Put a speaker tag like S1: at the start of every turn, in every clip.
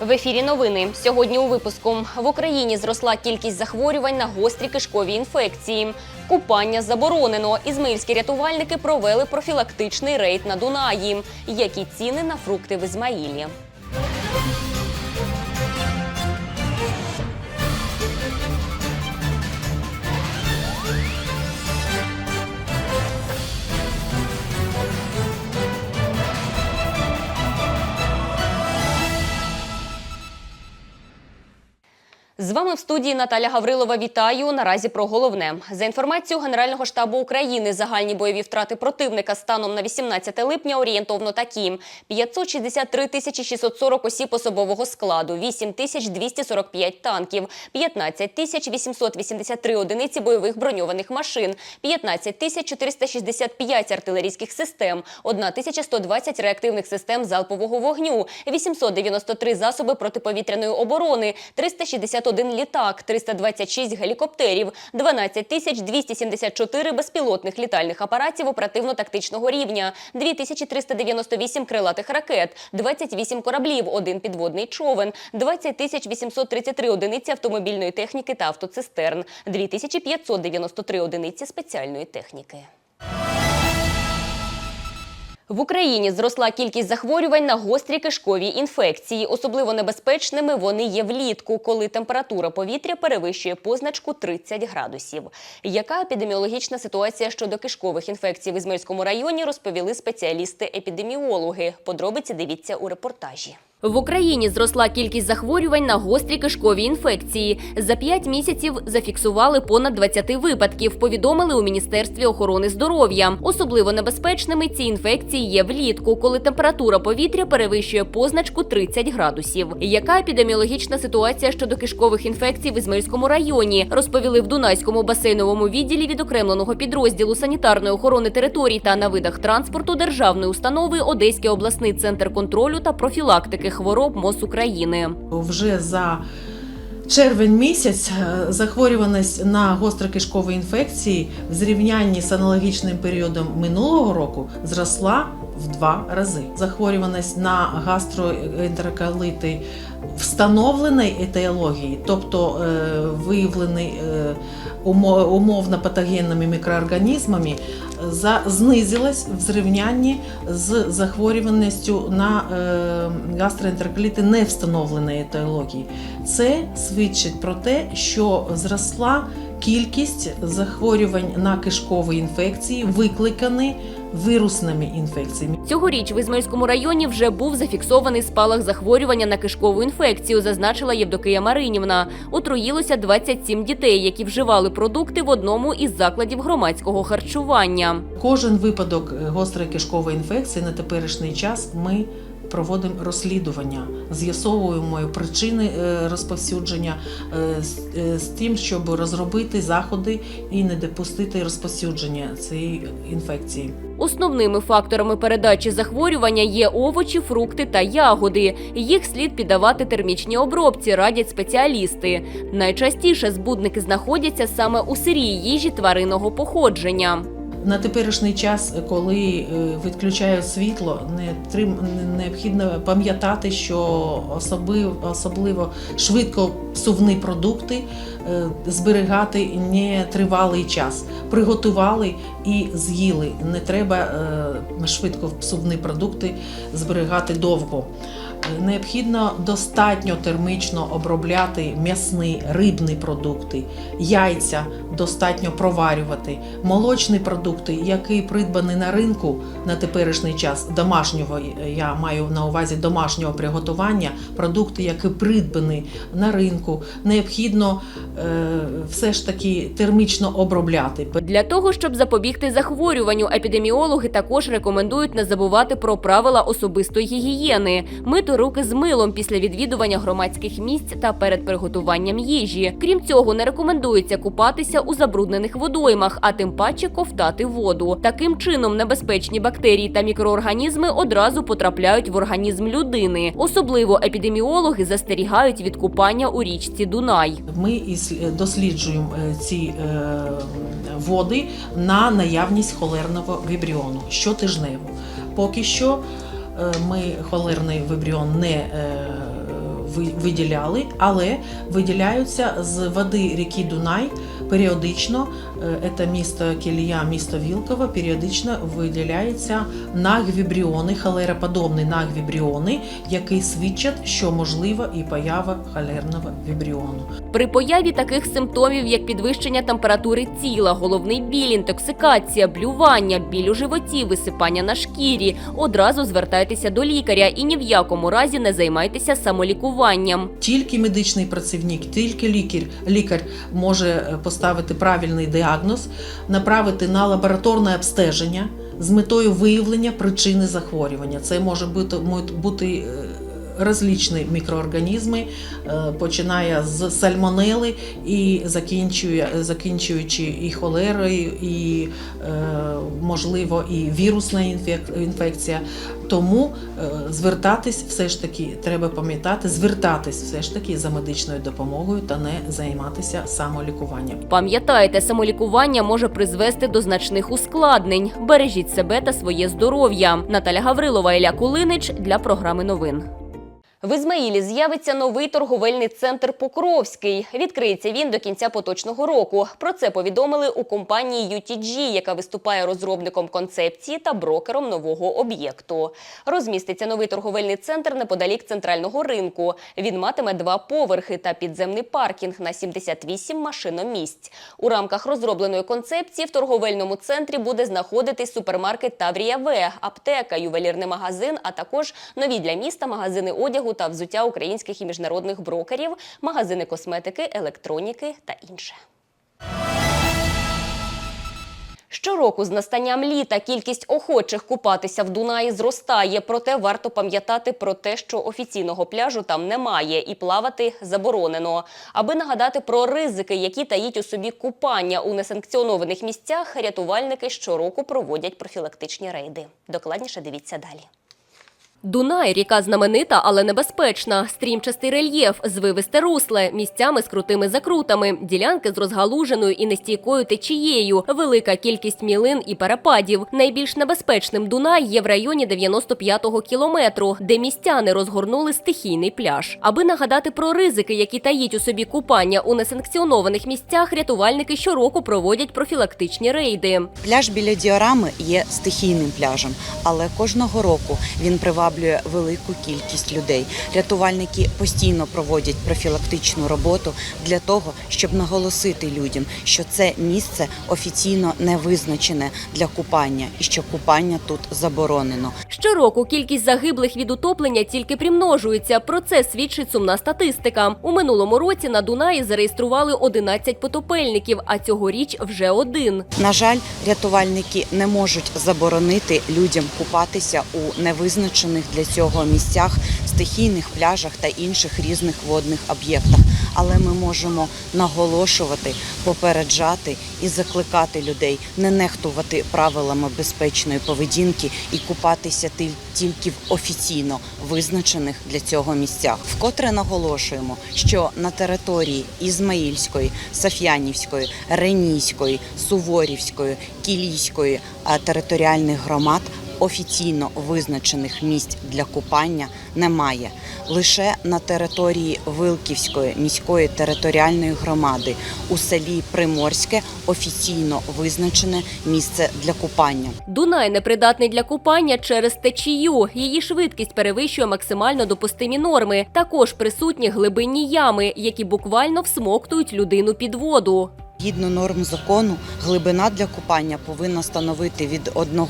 S1: В ефірі новини сьогодні у випуску в Україні зросла кількість захворювань на гострі кишкові інфекції. Купання заборонено. Ізмаїльські рятувальники провели профілактичний рейд на Дунаї. Які ціни на фрукти в Ізмаїлі? З вами в студії Наталя Гаврилова. Вітаю. Наразі про головне. За інформацією Генерального штабу України, загальні бойові втрати противника станом на 18 липня орієнтовно такі: 563 тисячі 640 осіб особового складу, 8 тисяч 245 танків, 15 тисяч 883 одиниці бойових броньованих машин, 15 тисяч 465 артилерійських систем, 1 тисяча 120 реактивних систем залпового вогню, 893 засоби протиповітряної оборони, 361 літак, 326 гелікоптерів, 12 тисяч 274 безпілотних літальних апаратів оперативно-тактичного рівня, 2398 крилатих ракет, 28 кораблів, один підводний човен, 20 тисяч 833 одиниці автомобільної техніки та автоцистерн, 2593 одиниці спеціальної техніки. В Україні зросла кількість захворювань на гострі кишкові інфекції. Особливо небезпечними вони є влітку, коли температура повітря перевищує позначку 30 градусів. Яка епідеміологічна ситуація щодо кишкових інфекцій в Ізмельському районі, розповіли спеціалісти-епідеміологи. Подробиці дивіться у репортажі. В Україні зросла кількість захворювань на гострі кишкові інфекції. За 5 місяців зафіксували понад 20 випадків. Повідомили у міністерстві охорони здоров'я. Особливо небезпечними ці інфекції є влітку, коли температура повітря перевищує позначку 30 градусів. Яка епідеміологічна ситуація щодо кишкових інфекцій в Ізмаїльському районі? Розповіли в Дунайському басейновому відділі відокремленого підрозділу санітарної охорони територій та на видах транспорту державної установи Одеський обласний центр контролю та профілактики хвороб МОЗ України.
S2: вже за червень місяць е, захворюваність на гострокишкові інфекції в зрівнянні з аналогічним періодом минулого року зросла в два рази. Захворюваність на гастроентероколити встановленої етіології, тобто е, виявлений е, умовно патогенними мікроорганізмами, знизилась в зрівнянні з захворюваністю на е, гастроентероколіти не встановленої етіології. Це свідчить про те, що зросла кількість захворювань на кишкові інфекції, викликані вірусними інфекціями.
S1: Цьогоріч в Ізмельському районі вже був зафіксований спалах захворювання на кишкову інфекцію, зазначила Євдокия Маринівна. Отруїлося 27 дітей, які вживали продукти в одному із закладів громадського харчування.
S2: Кожен випадок е, гострої кишкової інфекції на теперішній час ми проводимо розслідування, з'ясовуємо причини е, розповсюдження е, е, з тим, щоб розробити заходи і не допустити розповсюдження цієї інфекції.
S1: Основними факторами передачі захворювання є овочі, фрукти та ягоди. Їх слід піддавати термічній обробці, радять спеціалісти. Найчастіше збудники знаходяться саме у сирій їжі тваринного походження.
S2: На теперішній час, коли е, відключають світло, не трим- необхідно пам'ятати, що особливо, особливо швидко псувні продукти е, зберігати не тривалий час. Приготували і з'їли. Не треба е, швидко псувні продукти зберігати довго. Необхідно достатньо термічно обробляти м'ясні, рибні продукти, яйця достатньо проварювати, молочні продукти, які придбані на ринку на теперішній час домашнього, я маю на увазі домашнього приготування, продукти, які придбані на ринку, необхідно е, все ж таки термічно обробляти.
S1: Для того, щоб запобігти захворюванню, епідеміологи також рекомендують не забувати про правила особистої гігієни, мити руки з милом після відвідування громадських місць та перед приготуванням їжі. Крім цього, не рекомендується купатися у забруднених водоймах, а тим паче ковтати воду. Таким чином, небезпечні бактерії та мікроорганізми одразу потрапляють в організм людини. Особливо епідеміологи застерігають від купання у річці Дунай.
S2: Ми із- досліджуємо е, ці е, води на наявність холерного вібріону щотижнево. Поки що е, ми холерний вибріон не е, виділяли, але виділяються з води ріки Дунай періодично. Це місто Кілія, місто Вілково, періодично виділяються нагвібріони, холероподобні нагвібріони, які свідчать, що можлива і поява холерного вібріону.
S1: При появі таких симптомів, як підвищення температури тіла, головний біль, інтоксикація, блювання, біль у животі, висипання на шкірі, одразу звертайтеся до лікаря і ні в якому разі не займайтеся самолікуванням.
S2: Тільки медичний працівник, тільки лікар, лікар може е, поставити правильний діагноз, направити на лабораторне обстеження з метою виявлення причини захворювання. Це може бути, бути розлічні мікроорганізми, е, починає з сальмонели і закінчуючи і холерою, і е, можливо і вірусна інфекція. Тому е, звертатись все ж таки треба пам'ятати, звертатись все ж таки за медичною допомогою та не займатися самолікуванням.
S1: Пам'ятайте, самолікування може призвести до значних ускладнень. Бережіть себе та своє здоров'я. Наталя Гаврилова, Ілля Кулинич для програми новин. В Ізмаїлі з'явиться новий торговельний центр Покровський. Відкриється він до кінця поточного року. Про це повідомили у компанії UTG, яка виступає розробником концепції та брокером нового об'єкту. Розміститься новий торговельний центр неподалік центрального ринку. Він матиме два поверхи та підземний паркінг на 78 машиномісць. У рамках розробленої концепції в торговельному центрі буде знаходитись супермаркет Таврія В, аптека, ювелірний магазин, а також нові для міста магазини одягу та взуття українських і міжнародних брокерів, магазини косметики, електроніки та інше. Щороку з настанням літа кількість охочих купатися в Дунаї зростає, проте варто пам'ятати про те, що офіційного пляжу там немає і плавати заборонено. Аби нагадати про ризики, які таїть у собі купання у несанкціонованих місцях, рятувальники щороку проводять профілактичні рейди. Докладніше дивіться далі. Дунай – ріка знаменита, але небезпечна. Стрімчастий рельєф, звивисте русле, місцями з крутими закрутами, ділянки з розгалуженою і нестійкою течією, велика кількість мілин і перепадів. Найбільш небезпечним Дунай є в районі 95-го кілометру, де містяни розгорнули стихійний пляж. Аби нагадати про ризики, які таїть у собі купання у несанкціонованих місцях, рятувальники щороку проводять профілактичні рейди.
S3: Пляж біля діорами є стихійним пляжем, але кожного року він приваблює велику кількість людей. Рятувальники постійно проводять профілактичну роботу для того, щоб наголосити людям, що це місце офіційно не визначене для купання і що купання тут заборонено.
S1: Щороку кількість загиблих від утоплення тільки примножується. Про це свідчить сумна статистика. У минулому році на Дунаї зареєстрували 11 потопельників, а цьогоріч вже один.
S3: На жаль, рятувальники не можуть заборонити людям купатися у невизначених для цього місцях, стихійних пляжах та інших різних водних об'єктах. Але ми можемо наголошувати, попереджати і закликати людей не нехтувати правилами безпечної поведінки і купатися ти- тільки в офіційно визначених для цього місцях. Вкотре наголошуємо, що на території Ізмаїльської, Саф'янівської, Ренійської, Суворівської, Кілійської територіальних громад офіційно визначених місць для купання немає. Лише на території Вилківської міської територіальної громади у селі Приморське офіційно визначене місце для купання.
S1: Дунай непридатний для купання через течію. Її швидкість перевищує максимально допустимі норми. Також присутні глибинні ями, які буквально всмоктують людину під воду.
S3: Згідно норм закону, глибина для купання повинна становити від 1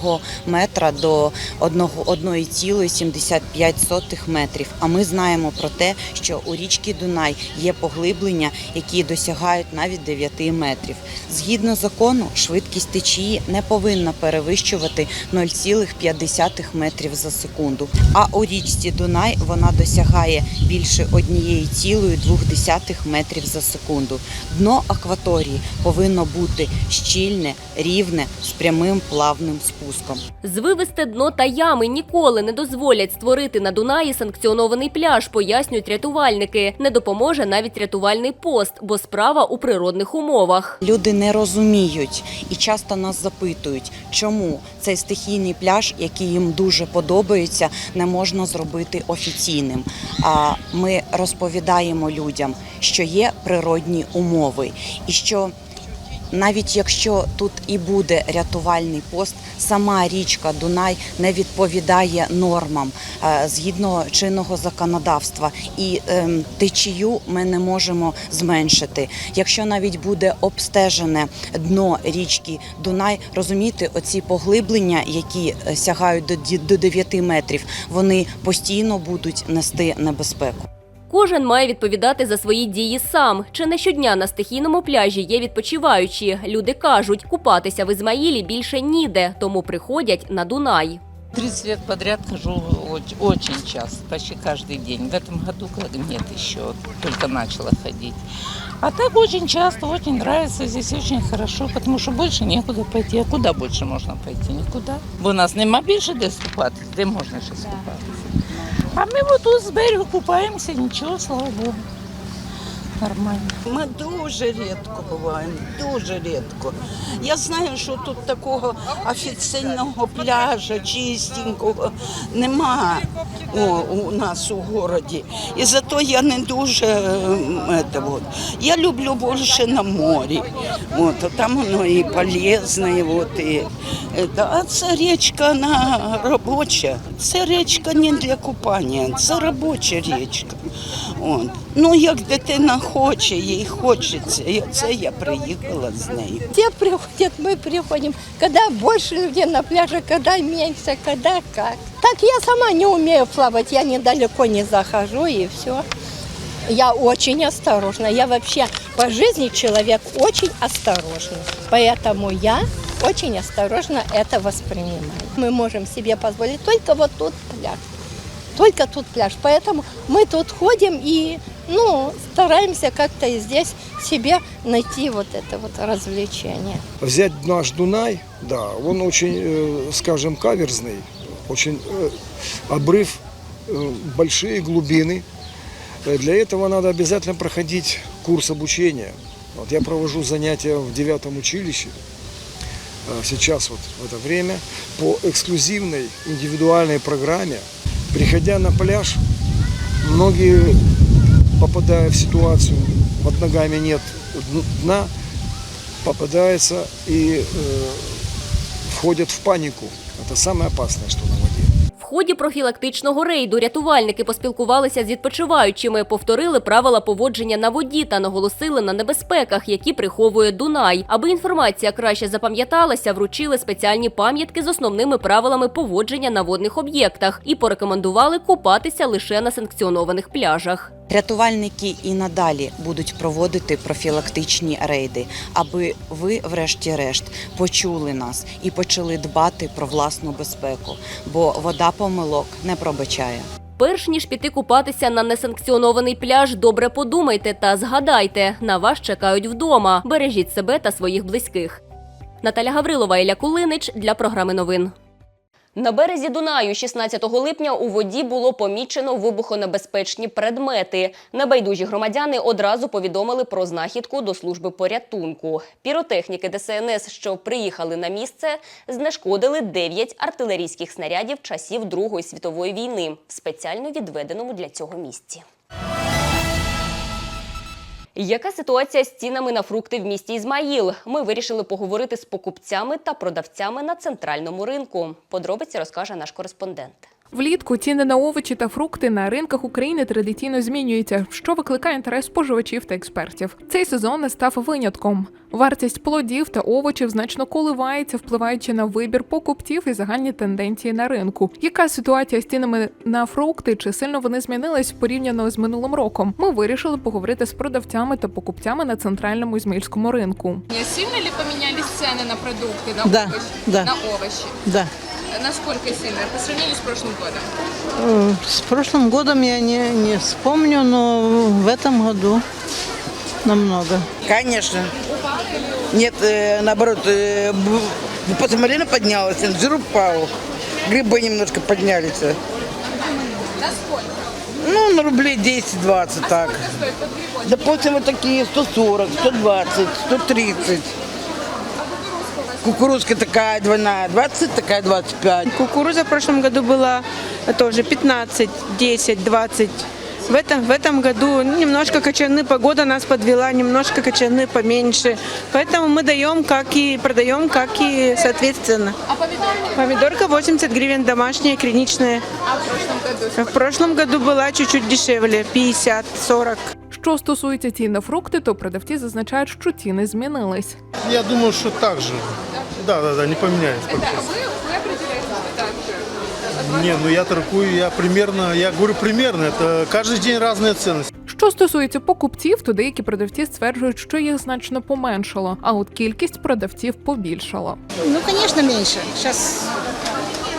S3: метра до 1,75 метрів. А ми знаємо про те, що у річці Дунай є поглиблення, які досягають навіть 9 метрів. Згідно закону, швидкість течії не повинна перевищувати 0,5 метрів за секунду. А у річці Дунай вона досягає більше 1,2 метрів за секунду. Дно акваторії повинно бути щільне, рівне з прямим плавним спуском.
S1: Звивисте дно та ями ніколи не дозволять створити на Дунаї санкціонований пляж, пояснюють рятувальники. Не допоможе навіть рятувальний пост, бо справа у природних умовах.
S3: Люди не розуміють і часто нас запитують, чому цей стихійний пляж, який їм дуже подобається, не можна зробити офіційним. А ми розповідаємо людям, що є природні умови, і що навіть якщо тут і буде рятувальний пост, сама річка Дунай не відповідає нормам е, згідно чинного законодавства, і ем, течію ми не можемо зменшити. Якщо навіть буде обстежене дно річки Дунай, розумієте, оці поглиблення, які е, сягають до ді- до 9 метрів, вони постійно будуть нести небезпеку.
S1: Кожен має відповідати за свої дії сам. Чи не щодня на стихійному пляжі є відпочиваючі? Люди кажуть, купатися в Ізмаїлі більше ніде, тому приходять на Дунай.
S4: 30 лет подряд хожу оч- очень часто, почти каждый день. В этом году нет еще, только начала ходить. А так очень часто, очень нравится, здесь очень хорошо, потому что больше некуда пойти. А куда больше можно пойти? Никуда. Бо у нас нема більше де скупатися, де можна ще скупатися. А ми тут з берегу купаємося, нічого, слава Богу. Нормально.
S5: Ми дуже рідко буваємо, дуже рідко. Я знаю, що тут такого офіційного пляжа, чистенького нема о, у нас у городі. І зато я не дуже это вот. Я люблю більше на морі. От, там воно і полезне, і от, і, а ця річка вона робоча. Це річка не для купання, це робоча річка. От. Ну, як дитина хоче, їй хочеться. І це я приїхала з нею.
S6: Все приходят, мы приходим. Когда больше людей на пляже, когда меньше, когда как. Так я сама не умею плавать, я недалеко не захожу и все. Я очень осторожна. Я вообще по жизни человек очень осторожный. Поэтому я очень осторожно это воспринимаю. Мы можем себе позволить только вот тут пляж. Только тут пляж. Поэтому мы тут ходим и ну, стараемся как-то и здесь себе найти вот это вот развлечение.
S7: взять наш Дунай, да, он очень, э, скажем, каверзный, очень э, обрыв, э, большие глубины. Для этого надо обязательно проходить курс обучения. Вот я провожу занятия в девятом училище сейчас вот в это время по эксклюзивной индивидуальной программе. Приходя на пляж, многие, попадая в ситуацию, под ногами нет дна, попадаются и э, входят в панику. Это самое опасное, что
S1: надо. Ході профілактичного рейду рятувальники поспілкувалися з відпочиваючими, повторили правила поводження на воді та наголосили на небезпеках, які приховує Дунай. Аби інформація краще запам'яталася, вручили спеціальні пам'ятки з основними правилами поводження на водних об'єктах і порекомендували купатися лише на санкціонованих пляжах.
S3: Рятувальники і надалі будуть проводити профілактичні рейди, аби ви, врешті-решт, почули нас і почали дбати про власну безпеку, бо вода помилок не пробачає.
S1: Перш ніж піти купатися на несанкціонований пляж, добре подумайте та згадайте, на вас чекають вдома. Бережіть себе та своїх близьких. Наталя Гаврилова, Ілля Кулинич для програми новин. На березі Дунаю 16 липня у воді було помічено вибухонебезпечні предмети. Небайдужі громадяни одразу повідомили про знахідку до служби порятунку. Піротехніки ДСНС, що приїхали на місце, знешкодили 9 артилерійських снарядів часів Другої світової війни в спеціально відведеному для цього місці. Яка ситуація з цінами на фрукти в місті Ізмаїл? Ми вирішили поговорити з покупцями та продавцями на центральному ринку. Подробиці розкаже наш кореспондент.
S8: Влітку ціни на овочі та фрукти на ринках України традиційно змінюються, що викликає інтерес споживачів та експертів. Цей сезон не став винятком. Вартість плодів та овочів значно коливається, впливаючи на вибір покупців і загальні тенденції на ринку. Яка ситуація з цінами на фрукти? Чи сильно вони змінились порівняно з минулим роком? Ми вирішили поговорити з продавцями та покупцями на центральному ізмаїльському ринку.
S9: Сильно ли поменялись цены на продукты, на
S10: Да,
S9: овощи?
S10: да.
S9: На овощи.
S10: Да.
S9: Насколько сильно? По сравнению с прошлым годом?
S10: Э, С прошлым годом я не, не вспомню, но в этом году намного.
S5: Звісно,
S10: Нет, э, наоборот, э, после малина поднялась, жир упал. Грибы немножко поднялись.
S9: Насколько?
S10: Ну, на рублей 10-20 так.
S9: Сколько стоит под грибочек?
S10: Допустим, вот такие 140, 120, 130. Кукурузка такая двойная, 20, такая 25.
S11: Кукуруза в прошлом году была тоже 15, 10, 20. В этом, в этом году немножко кочаны, погода нас подвела, немножко кочаны поменьше. Поэтому мы даем, как и продаем, как и соответственно.
S9: А помидоры?
S11: Помидорка 80 гривен домашняя, криничная.
S9: А в прошлом году?
S11: В прошлом году была чуть-чуть дешевле, 50-40.
S8: Що стосується цін на фрукти, то продавці зазначають, що ціни змінились.
S12: Я думаю, что так же. Да, да, да, не поменяется.
S9: Это вы, вы определяете, что так же?
S12: Не, ну я торгую, я примерно, я говорю примерно, это каждый день разные ценности.
S8: Що стосується покупців, то деякі продавці стверджують, що їх значно поменшало, а от кількість продавців побільшала.
S6: Ну, конечно, меньше. Сейчас,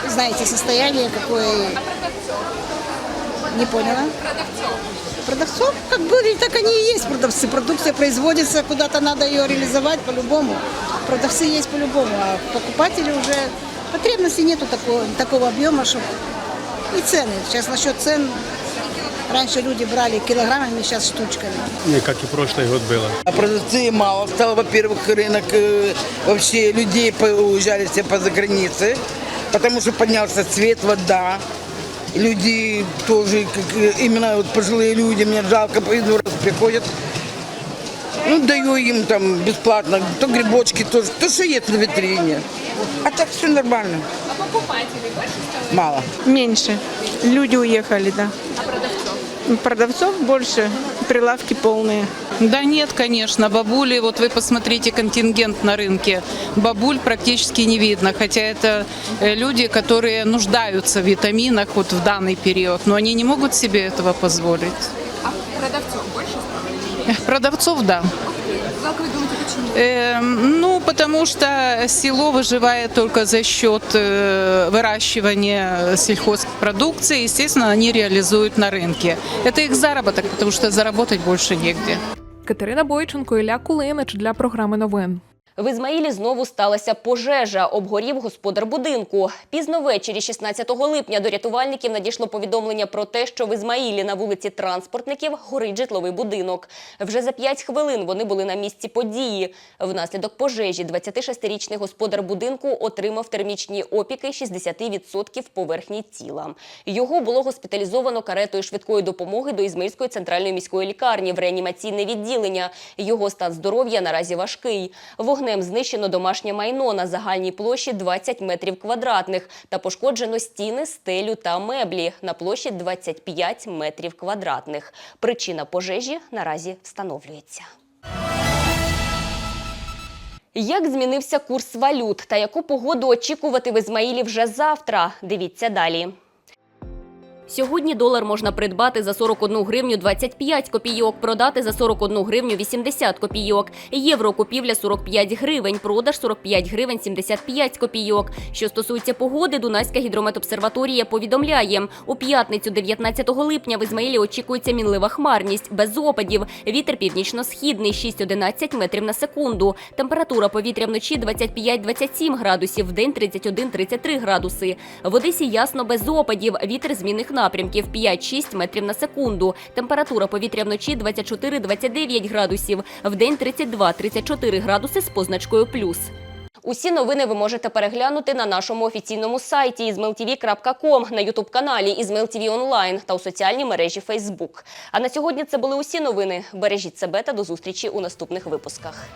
S6: знаете, состояние какое... Не поняла.
S9: Продавцов.
S6: Продавцов, как были, так они и есть продавцы. Продукция производится, куда-то надо ее реализовать по-любому. Продавцы есть по-любому, а покупатели уже... Потребности нету такого, такого объема, чтобы... И цены. Сейчас насчет цен... Раньше люди брали килограммами, сейчас штучками.
S12: Не, как и прошлый год было.
S10: А продавцы мало стало, во-первых, рынок э, вообще людей уезжали все по загранице, потому что поднялся цвет, вода. Люди тоже, как, э, именно вот пожилые люди, мне жалко, иду раз приходят. Ну, даю им там бесплатно, то грибочки, тоже, то что есть на витрине. А так все нормально,
S9: А покупателей больше стало?
S10: мало.
S11: Меньше. Люди уехали, да.
S9: А продавцов?
S11: Продавцов больше, прилавки полные.
S4: Да нет, конечно, бабули, вот вы посмотрите контингент на рынке, бабуль практически не видно, хотя это э, люди, которые нуждаются в витаминах вот в данный период, но они не могут себе этого позволить.
S9: А продавцов больше стало?
S4: Продавцов, да.
S9: Как вы думаете, почему?
S4: Эм, ну, потому что село выживает только за счет э, выращивания сельхозпродукции. Естественно, они реализуют на рынке. Это их заработок, потому что заработать больше негде.
S8: Катерина Бойченко, Ілля Кулинич для програми новин.
S1: В Ізмаїлі знову сталася пожежа. Обгорів господар будинку. Пізно ввечері, 16 липня, до рятувальників надійшло повідомлення про те, що в Ізмаїлі на вулиці транспортників горить житловий будинок. Вже за 5 хвилин вони були на місці події. Внаслідок пожежі 26-річний господар будинку отримав термічні опіки 60% поверхні тіла. Його було госпіталізовано каретою швидкої допомоги до Ізмаїльської центральної міської лікарні в реанімаційне відділення. Його стан здоров'я наразі важкий. Вогнем знищено домашнє майно на загальній площі 20 метрів квадратних та пошкоджено стіни, стелю та меблі на площі 25 метрів квадратних. Причина пожежі наразі встановлюється. Як змінився курс валют та яку погоду очікувати в Ізмаїлі вже завтра? Дивіться далі. Сьогодні долар можна придбати за 41 гривню 25 копійок, продати за 41 гривню 80 копійок. Євро купівля 45 гривень, продаж 45 гривень 75 копійок. Що стосується погоди, Дунайська гідрометобсерваторія повідомляє, у п'ятницю 19 липня в Ізмаїлі очікується мінлива хмарність, без опадів. Вітер північно-східний 6-11 метрів на секунду. Температура повітря вночі 25-27 градусів, в день 31-33 градуси. В Одесі ясно без опадів. Вітер змінних напрямків 5-6 метрів на секунду. Температура повітря вночі 24-29 градусів, в день 32-34 градуси з позначкою плюс. Усі новини ви можете переглянути на нашому офіційному сайті izmailtv.com, на ютуб-каналі IzmailTV Онлайн та у соціальній мережі Facebook. А на сьогодні це були усі новини. Бережіть себе та до зустрічі у наступних випусках.